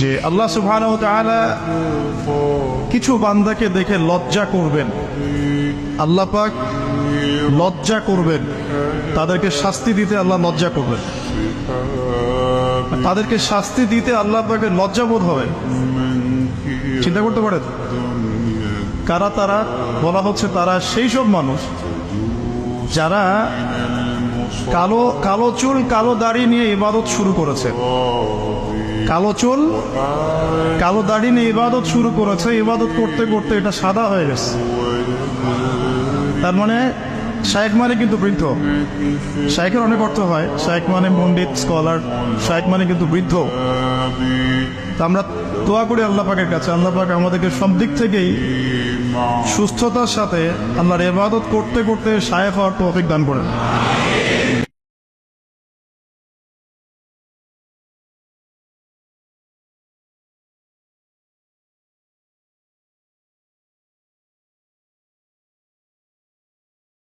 যে আল্লাহ সুবহান কিছু বান্দাকে দেখে লজ্জা করবেন। আল্লাহ পাক লজ্জা করবেন। তাদেরকে শাস্তি দিতে আল্লাহ লজ্জা করবেন। তাদেরকে শাস্তি দিতে আল্লাহ পাকের লজ্জাবোধ হবে। চিন্তা করতে পারেন? কারা তারা? বলা হচ্ছে তারা সেই সব মানুষ যারা কালো কালো চুল, কালো দাড়ি নিয়ে ইবাদত শুরু করেছে। কালো চুল, কালো দাড়ি নিয়ে ইবাদত শুরু করেছে। ইবাদত করতে করতে এটা সাদা হয়ে গেছে। তার মানে শায়েক মানে কিন্তু বৃদ্ধ। শায়েকের অনেক অর্থ হয়। শায়েক মানে পণ্ডিত, স্কলার। শায়েক মানে কিন্তু বৃদ্ধ। তা আমরা দোয়া করি আল্লাহ পাকের কাছে। আল্লাহ পাক আমাদেরকে সব দিক থেকেই সুস্থতার সাথে আল্লাহর এবাদত করতে করতে শায়েক হওয়ার তৌফিক দান করেন।